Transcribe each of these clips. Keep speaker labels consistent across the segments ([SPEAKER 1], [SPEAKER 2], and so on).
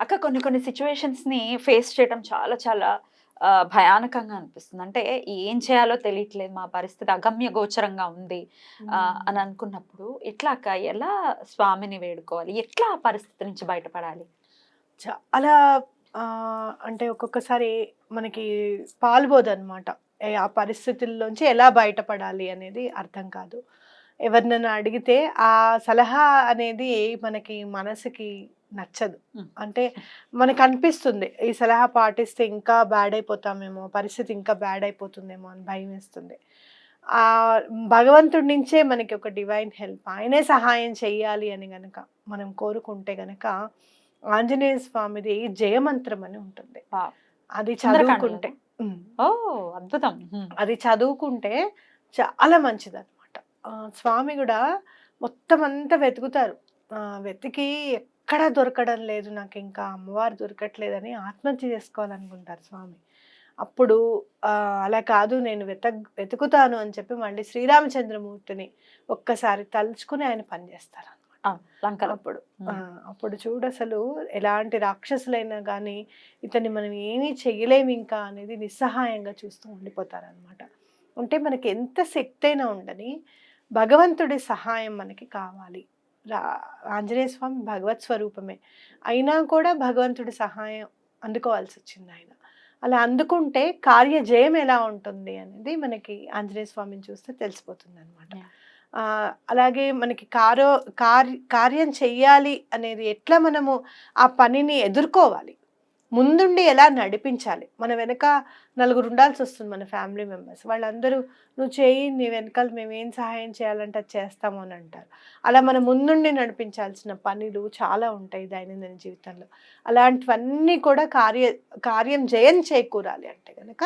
[SPEAKER 1] అక్క కొన్ని కొన్ని సిచ్యువేషన్స్ని ఫేస్ చేయడం చాలా చాలా భయానకంగా అనిపిస్తుంది. అంటే ఏం చేయాలో తెలియట్లేదు మా పరిస్థితి అగమ్య గోచరంగా ఉంది అని అనుకున్నప్పుడు ఎట్లా అక్క ఎలా స్వామిని వేడుకోవాలి? ఎట్లా ఆ పరిస్థితి నుంచి బయటపడాలి?
[SPEAKER 2] చాలా అంటే ఒక్కొక్కసారి మనకి పాల్పోదు అనమాట ఆ పరిస్థితుల్లోంచి ఎలా బయటపడాలి అనేది అర్థం కాదు. ఎవరినైనా అడిగితే ఆ సలహా అనేది మనకి మనసుకి నచ్చదు. అంటే మనకు అనిపిస్తుంది ఈ సలహా పాటిస్తే ఇంకా బ్యాడ్ అయిపోతామేమో పరిస్థితి ఇంకా బ్యాడ్ అయిపోతుందేమో అని భయం వేస్తుంది ఆ భగవంతుడి నుంచే మనకి ఒక డివైన్ హెల్ప్ ఆయనే సహాయం చెయ్యాలి అని గనక మనం కోరుకుంటే గనక ఆంజనేయ స్వామిది జయమంత్రం అని ఉంటుంది. అది? చదువుకుంటే.
[SPEAKER 1] ఓ అద్భుతం.
[SPEAKER 2] అది చదువుకుంటే చాలా మంచిది అనమాట స్వామి కూడా మొత్తం అంతా వెతుకుతారు వెతికి ఎక్కడ దొరకడం లేదు నాకు ఇంకా అమ్మవారు దొరకట్లేదని ఆత్మహత్య చేసుకోవాలనుకుంటారు స్వామి. అప్పుడు అలా కాదు నేను వెత వెతుకుతాను అని చెప్పి మళ్ళీ శ్రీరామచంద్రమూర్తిని ఒక్కసారి తలుచుకుని ఆయన పనిచేస్తారు
[SPEAKER 1] లంకలో.
[SPEAKER 2] అప్పుడు అప్పుడు చూడు అసలు ఎలాంటి రాక్షసులైనా కానీ ఇతన్ని మనం ఏమీ చెయ్యలేము ఇంకా అనేది నిస్సహాయంగా చూస్తూ ఉండిపోతారనమాట అంటే మనకి ఎంత శక్తి అయినా ఉండని భగవంతుడి సహాయం మనకి కావాలి. ఆంజనేయ స్వామి భగవత్ స్వరూపమే. అయినా కూడా భగవంతుడి సహాయం అందుకోవాల్సి వచ్చింది ఆయన అలా అందుకుంటే కార్యజయం ఎలా ఉంటుంది అనేది మనకి ఆంజనేయ స్వామిని చూస్తే తెలిసిపోతుంది అనమాట అలాగే మనకి కారో కార్య కార్యం చెయ్యాలి అనేది ఎట్లా మనము ఆ పనిని ఎదుర్కోవాలి? ముందుండి ఎలా నడిపించాలి? మన వెనక నలుగురు ఉండాల్సి వస్తుంది మన ఫ్యామిలీ మెంబర్స్. వాళ్ళందరూ నువ్వు చేయి నీ వెనకాల మేము ఏం సహాయం చేయాలంటే అది చేస్తాము అని అంటారు. అలా మన ముందుండి నడిపించాల్సిన పనులు చాలా ఉంటాయి దైనందిన జీవితంలో. అలాంటివన్నీ కూడా కార్య కార్యం జయం చేకూరాలి అంటే కనుక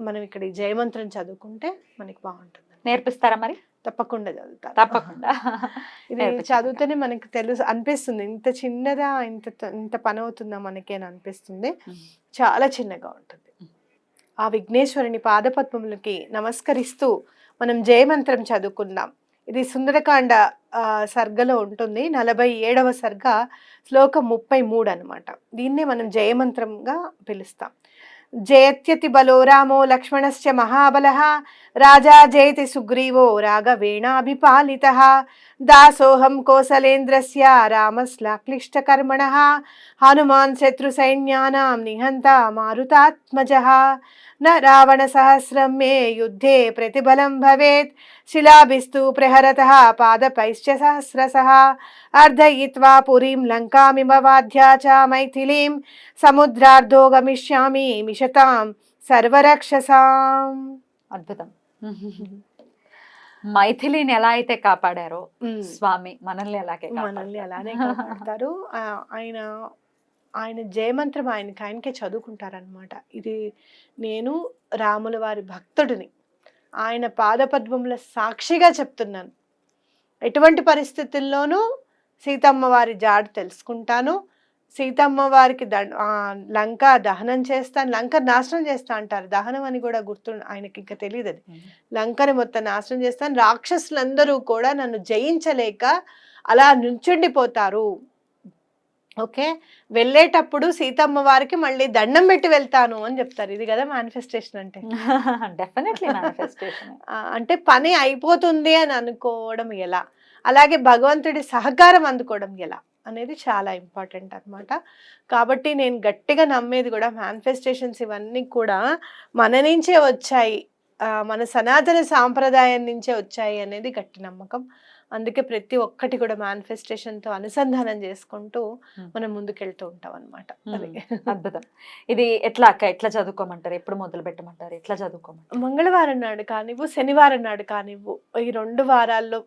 [SPEAKER 2] మనం ఇక్కడ ఈ జయమంత్రం చదువుకుంటే మనకి బాగుంటుంది.
[SPEAKER 1] నేర్పిస్తారా మరి?
[SPEAKER 2] తప్పకుండా చదువుతాను.
[SPEAKER 1] తప్పకుండా.
[SPEAKER 2] ఇది. చదివితేనే మనకి తెలుసు అనిపిస్తుంది. ఇంత చిన్నదా ఇంత ఇంత పని అవుతుందా మనకి అని అనిపిస్తుంది. చాలా చిన్నగా ఉంటుంది. ఆ విఘ్నేశ్వరుని పాదపద్మములకి నమస్కరిస్తూ మనం జయమంత్రం చదువుకుందాం. ఇది సుందరకాండ ఆ, సర్గలో ఉంటుంది. నలభై ఏడవ సర్గ శ్లోకం ముప్పై మూడు అనమాట దీన్నే మనం జయమంత్రంగా పిలుస్తాం. జయత్యతి బలో రామో లక్ష్మణశ్చ మహాబలః రాజా జయతి సుగ్రీవో రాఘవేణాభిపాలిత. దాసోహం కోసలేంద్రస్య రామశ్లాక్లిష్టకర్మణ. హనుమాన్ శత్రు సైన్యానాం నిహంత మారుతాత్మజ. న రావణ సహస్రం మే యుద్ధే ప్రతిబలం భవేత్. శిలాభిస్తు ప్రహరత పాదపైశ్చ సహస్రస. అర్ధయిత్వా పురీం లంకామిమవాధ్యా చ మైథిలీం. సముద్రార్ధో గమిష్యామి మిషతాం సర్వరక్షసాం.
[SPEAKER 1] అద్భుతం. మైథిలిని ఎలా అయితే కాపాడారో స్వామి మనల్ని ఎలాగే
[SPEAKER 2] మనల్ని అలానే కాపాడతారు. ఆయన ఆయన జయమంత్రం ఆయనకి ఆయనకే చదువుకుంటారనమాట ఇది నేను రాముల వారి భక్తుడిని. ఆయన పాదపద్మముల సాక్షిగా చెప్తున్నాను. ఎటువంటి పరిస్థితుల్లోనూ సీతమ్మ వారి జాడు తెలుసుకుంటాను. సీతమ్మ వారికి ద లంక దహనం చేస్తాను లంక నాశనం చేస్తా అంటారు. దహనం అని కూడా గుర్తు ఆయనకి ఇంకా తెలియదు అది. లంకని మొత్తం నాశనం చేస్తాను. రాక్షసులందరూ కూడా నన్ను జయించలేక అలా నుంచుండిపోతారు. ఓకే? వెళ్ళేటప్పుడు సీతమ్మ వారికి మళ్ళీ దండం పెట్టి వెళ్తాను అని చెప్తారు. ఇది కదా మేనిఫెస్టేషన్ అంటే.
[SPEAKER 1] డెఫినెట్లీ
[SPEAKER 2] అంటే పని అయిపోతుంది అని అనుకోవడం ఎలా? అలాగే భగవంతుడి సహకారం అందుకోవడం ఎలా? అనేది చాలా ఇంపార్టెంట్ అన్నమాట. కాబట్టి నేను గట్టిగా నమ్మేది కూడా మేనిఫెస్టేషన్స్ ఇవన్నీ కూడా మన నుంచే వచ్చాయి. మన సనాతన సాంప్రదాయం నుంచే వచ్చాయి అనేది గట్టి నమ్మకం. అందుకే ప్రతి ఒక్కటి కూడా manifestation తో అనుసంధానం చేసుకుంటూ. మనం ముందుకెళ్తూ ఉంటాం అనమాట అది.
[SPEAKER 1] అద్భుతం. ఇది ఎట్లా అక్క? ఎట్లా చదువుకోమంటారు? ఎప్పుడు మొదలు పెట్టమంటారు? ఎట్లా చదువుకోమంటారు?
[SPEAKER 2] మంగళవారం నాడు కానివ్వు శనివారం నాడు కానివ్వు ఈ రెండు వారాల్లో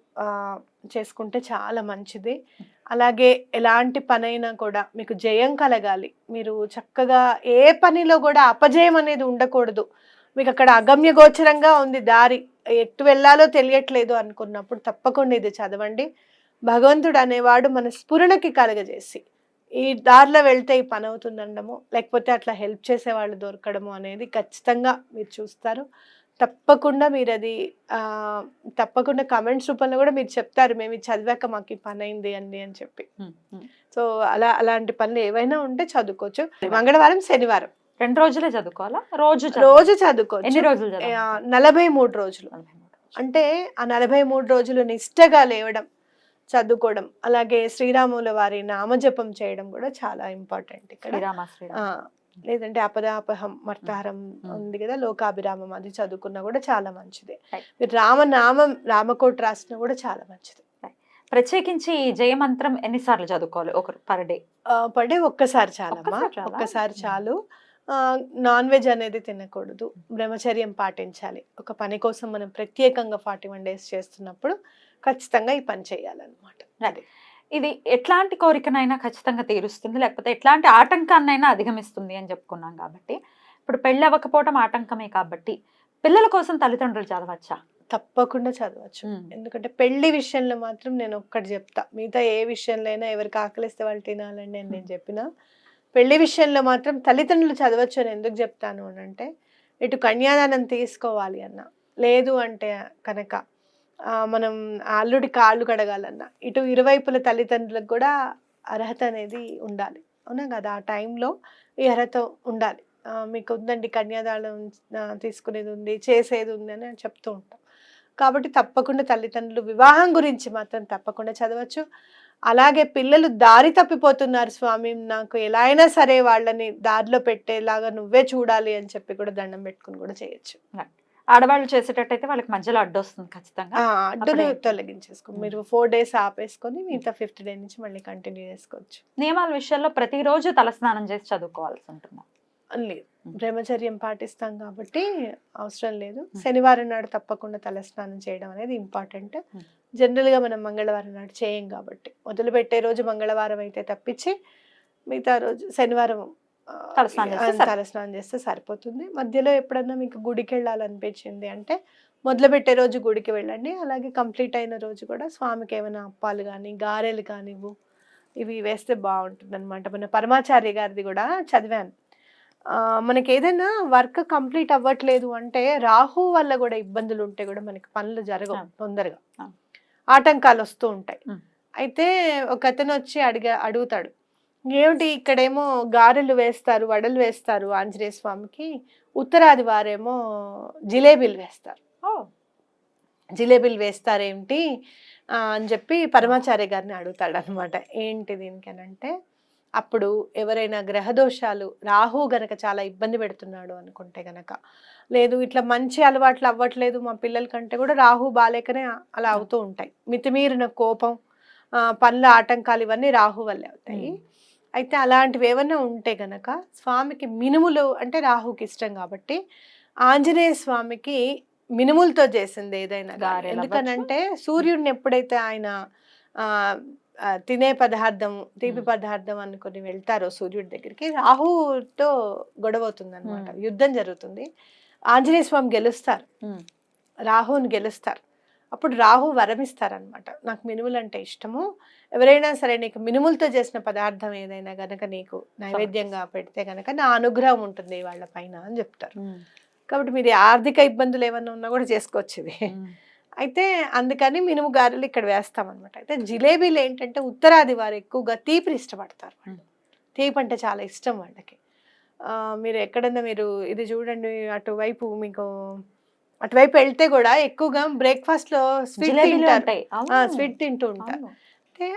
[SPEAKER 2] చేసుకుంటే చాలా మంచిది. అలాగే ఎలాంటి పనైనా కూడా మీకు జయం కలగాలి. మీరు చక్కగా ఏ పనిలో కూడా అపజయం అనేది ఉండకూడదు. మీకు అక్కడ అగమ్య గోచరంగా ఉంది దారి. ఎటు వెళ్ళాలో తెలియట్లేదు అనుకున్నప్పుడు తప్పకుండా ఇది చదవండి. భగవంతుడు అనేవాడు మన స్ఫురణకి కలగజేసి ఈ దారిలో వెళ్తే ఈ పని అవుతుందనడము లేకపోతే అట్లా హెల్ప్ చేసే వాళ్ళు దొరకడము అనేది ఖచ్చితంగా మీరు చూస్తారు. తప్పకుండా మీరు అది తప్పకుండా కమెంట్స్ రూపంలో కూడా మీరు చెప్తారు మేము ఇది చదివాక మాకు ఈ పని అయింది అండి అని చెప్పి. సో అలా అలాంటి పనులు ఏవైనా ఉంటే చదువుకోవచ్చు మంగళవారం శనివారం
[SPEAKER 1] రెండు రోజులే చదువుకోవాలా రోజు?
[SPEAKER 2] రోజు చదువుకోవచ్చు? నలభై మూడు రోజులు
[SPEAKER 1] నలభై మూడు రోజులు.
[SPEAKER 2] అంటే ఆ నలభై మూడు రోజులు నిష్టగా లేవడం చదువుకోవడం అలాగే శ్రీరాముల వారి నామజపం చేయడం కూడా చాలా ఇంపార్టెంట్ ఇక్కడ లేదంటే అపదాపహం మర్తారం
[SPEAKER 1] మ్మ్.
[SPEAKER 2] ఉంది కదా లోకాభిరామం అది చదువుకున్నా కూడా చాలా మంచిది. మీరు రామనామం రామకోట్ రాసినా కూడా చాలా మంచిది.
[SPEAKER 1] ప్రత్యేకించి ఈ జయమంత్రం ఎన్నిసార్లు చదువుకోవాలి? ఒక పర్ డే.
[SPEAKER 2] పడే ఒక్కసారి చాలమ్మా.
[SPEAKER 1] ఒక్కసారి చాలా? మ్మ్.
[SPEAKER 2] చాలు. నాన్ వెజ్ అనేది తినకూడదు. బ్రహ్మచర్యం పాటించాలి. ఒక పని కోసం మనం ప్రత్యేకంగా ఫార్టీ వన్ డేస్ చేస్తున్నప్పుడు ఖచ్చితంగా ఈ పని చేయాలన్నమాట.
[SPEAKER 1] Right. ఇది ఎట్లాంటి కోరికనైనా ఖచ్చితంగా తీరుస్తుంది. లేకపోతే ఎట్లాంటి ఆటంకాన్నైనా అధిగమిస్తుంది అని చెప్పుకున్నాం కాబట్టి. ఇప్పుడు పెళ్ళి అవ్వకపోవడం ఆటంకమే కాబట్టి పిల్లల కోసం తల్లిదండ్రులు చదవచ్చా?
[SPEAKER 2] తప్పకుండా చదవచ్చు. ఎందుకంటే పెళ్ళి విషయంలో మాత్రం నేను ఒక్కటి చెప్తా. మిగతా ఏ విషయంలో అయినా ఎవరికి ఆకలిస్తే వాళ్ళు తినాలండి అని నేను చెప్పిన. పెళ్ళి విషయంలో మాత్రం తల్లిదండ్రులు చదవచ్చు అని ఎందుకు చెప్తాను అని అంటే ఇటు కన్యాదానం తీసుకోవాలి అన్న. లేదు అంటే కనుక మనం అల్లుడి కాళ్ళు కడగాలన్న. ఇటు ఇరువైపుల తల్లిదండ్రులకు కూడా అర్హత అనేది ఉండాలి. అవునా కదా? ఆ టైంలో ఈ అర్హత ఉండాలి. మీకు ఉందండి కన్యాదానం తీసుకునేది ఉంది చేసేది ఉంది అని చెప్తూ ఉంటాం. కాబట్టి తప్పకుండా తల్లిదండ్రులు వివాహం గురించి మాత్రం తప్పకుండా చదవచ్చు. అలాగే పిల్లలు దారి తప్పిపోతున్నారు స్వామి. నాకు ఎలా అయినా సరే వాళ్ళని దారిలో పెట్టేలాగా నువ్వే చూడాలి అని చెప్పి కూడా దండం పెట్టుకుని కూడా చేయొచ్చు.
[SPEAKER 1] ఆడవాళ్ళు చేసేటట్టయితే వాళ్ళకి మధ్యలో అడ్డు వస్తుంది ఖచ్చితంగా అప్పుడే-
[SPEAKER 2] తొలగించేసుకో. మీరు ఫోర్ డేస్ ఆపేసుకొని మిగతా ఫిఫ్త్ డే నుంచి మళ్ళీ కంటిన్యూ చేసుకోవచ్చు
[SPEAKER 1] నియమాల విషయాల్లో ప్రతిరోజు తలస్నానం చేసి చదువుకోవాల్సి ఉంటుంది
[SPEAKER 2] లేదు. బ్రహ్మచర్యం పాటిస్తాం కాబట్టి అవసరం లేదు. శనివారం నాడు తప్పకుండా తలస్నానం చేయడం అనేది ఇంపార్టెంట్
[SPEAKER 1] మ్మ్.
[SPEAKER 2] జనరల్గా మనం మంగళవారం నాడు చేయం కాబట్టి మొదలు పెట్టే రోజు మంగళవారం అయితే తప్పించి మిగతా రోజు శనివారం
[SPEAKER 1] తలస్నానం చేస్తే
[SPEAKER 2] సరిపోతుంది. మధ్యలో ఎప్పుడన్నా మీకు గుడికి వెళ్ళాలనిపించింది అంటే మొదలు పెట్టే రోజు గుడికి వెళ్ళండి. అలాగే కంప్లీట్ అయిన రోజు కూడా స్వామికి ఏమైనా అప్పాలు కానీ గారెలు కానివ్వు ఇవి వేస్తే బాగుంటుంది అనమాట మన పరమాచార్య గారిది కూడా చదివాను. మనకి ఏదైనా వర్క్ కంప్లీట్ అవ్వట్లేదు అంటే రాహు వల్ల కూడా ఇబ్బందులు ఉంటే కూడా మనకి పనులు జరగవు. తొందరగా. ఆటంకాలు వస్తూ ఉంటాయి. అయితే ఒక అతను వచ్చి అడిగా అడుగుతాడు. ఏమిటి ఇక్కడేమో గారెలు వేస్తారు వడలు వేస్తారు ఆంజనేయ స్వామికి. ఉత్తరాది వారేమో జిలేబీలు వేస్తారు.
[SPEAKER 1] ఓ.
[SPEAKER 2] జిలేబీలు వేస్తారేంటి? ఆ, అని చెప్పి పరమాచార్య గారిని అడుగుతాడు అనమాట ఏంటి దీనికనంటే అప్పుడు ఎవరైనా గ్రహదోషాలు రాహు గనక చాలా ఇబ్బంది పెడుతున్నాడు అనుకుంటే గనక లేదు ఇట్లా మంచి అలవాట్లు అవ్వట్లేదు మా పిల్లల కంటే కూడా రాహు బాలేకనే అలా అవుతూ ఉంటాయి. మితిమీరిన కోపం పనుల ఆటంకాలు ఇవన్నీ రాహు వల్లే అవుతాయి. అయితే అలాంటివి ఏమైనా ఉంటే గనక స్వామికి మినుములు అంటే రాహుకి ఇష్టం కాబట్టి ఆంజనేయ స్వామికి మినుములతో చేసింది ఏదైనా ఎందుకనంటే సూర్యుడిని ఎప్పుడైతే ఆయన తినే పదార్థం తీపి. పదార్థం అనుకుని వెళ్తారో సూర్యుడి దగ్గరికి రాహుతో గొడవ అవుతుంది అనమాట. యుద్ధం జరుగుతుంది ఆంజనేయ స్వామి గెలుస్తారు. రాహుని గెలుస్తారు అప్పుడు రాహు వరమిస్తారనమాట నాకు మినుములు అంటే ఇష్టము. ఎవరైనా సరే నీకు మినుములతో చేసిన పదార్థం ఏదైనా గనక నీకు నైవేద్యంగా పెడితే గనక నా అనుగ్రహం ఉంటుంది వాళ్ళ పైన అని చెప్తారు. కాబట్టి మీరు ఆర్థిక ఇబ్బందులు ఏమన్నా ఉన్నా కూడా చేసుకోవచ్చు ఇది. అయితే అందుకని మినుము గారెలు ఇక్కడ వేస్తామన్నమాట. అయితే జిలేబీలు ఏంటంటే ఉత్తరాది వారు ఎక్కువగా తీపిని ఇష్టపడతారు వాళ్ళు. తీపి అంటే చాలా ఇష్టం వాళ్ళకి. మీరు ఎక్కడన్నా మీరు ఇది చూడండి అటువైపు మీకు అటువైపు వెళ్తే కూడా ఎక్కువగా బ్రేక్ఫాస్ట్లో స్వీట్ తింటారు. స్వీట్ తింటూ ఉంటారు. అంటే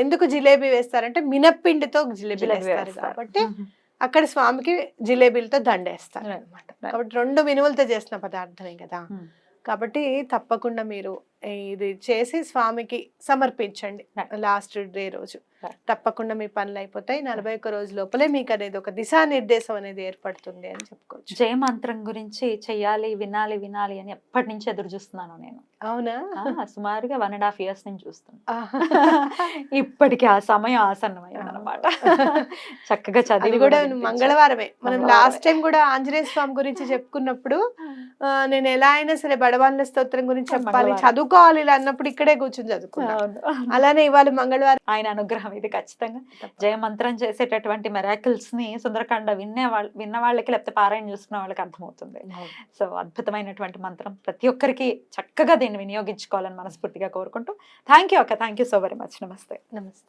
[SPEAKER 2] ఎందుకు జిలేబీ వేస్తారంటే మినప్పిండితో జిలేబీ వేస్తారు. కాబట్టి. అక్కడ స్వామికి జిలేబీలతో దండేస్తారు. అనమాట. కాబట్టి రెండు మినుములతో చేసిన పదార్థమే కదా. కాబట్టి తప్పకుండా మీరు ఇది చేసి స్వామికి సమర్పించండి. లాస్ట్ డే రోజు. తప్పకుండా మీ పనులు అయిపోతాయి నలభై ఒక్క రోజు లోపలే మీకు అనేది ఒక దిశానిర్దేశం అనేది ఏర్పడుతుంది అని చెప్పుకోవచ్చు
[SPEAKER 1] జయ మంత్రం గురించి చెయ్యాలి వినాలి వినాలి అని ఎప్పటి నుంచి ఎదురు చూస్తున్నాను నేను
[SPEAKER 2] అవునా
[SPEAKER 1] సుమారుగా వన్ అండ్ హాఫ్ ఇయర్స్ నుంచి చూస్తున్నాను. ఇప్పటికి ఆ సమయం ఆసన్నమైంది అనమాట చక్కగా చదివి
[SPEAKER 2] కూడా. మంగళవారమే మనం. లాస్ట్ టైం కూడా ఆంజనేయ స్వామి గురించి చెప్పుకున్నప్పుడు నేను ఎలా అయినా సరే బడవాన్ల స్తోత్రం గురించి చెప్పాలి
[SPEAKER 1] మంగళవారం.
[SPEAKER 2] చదువుకోవాలి ఇలా అన్నప్పుడు ఇక్కడే కూర్చొని చదువుకున్నాను. అలానే ఇవాళ మంగళవారం
[SPEAKER 1] ఆయన అనుగ్రహం ఇది ఖచ్చితంగా. జయమంత్రం చేసేటటువంటి మెరాకిల్స్ని సుందరకాండ వినే వాళ్ళ విన్న వాళ్ళకి లేకపోతే పారాయణ చూసుకున్న వాళ్ళకి అర్థమవుతుంది. సో అద్భుతమైనటువంటి మంత్రం ప్రతి ఒక్కరికి చక్కగా దీన్ని వినియోగించుకోవాలని మనస్ఫూర్తిగా కోరుకుంటూ థ్యాంక్ యూ అక్క. Thank you so very much నమస్తే.
[SPEAKER 2] నమస్తే.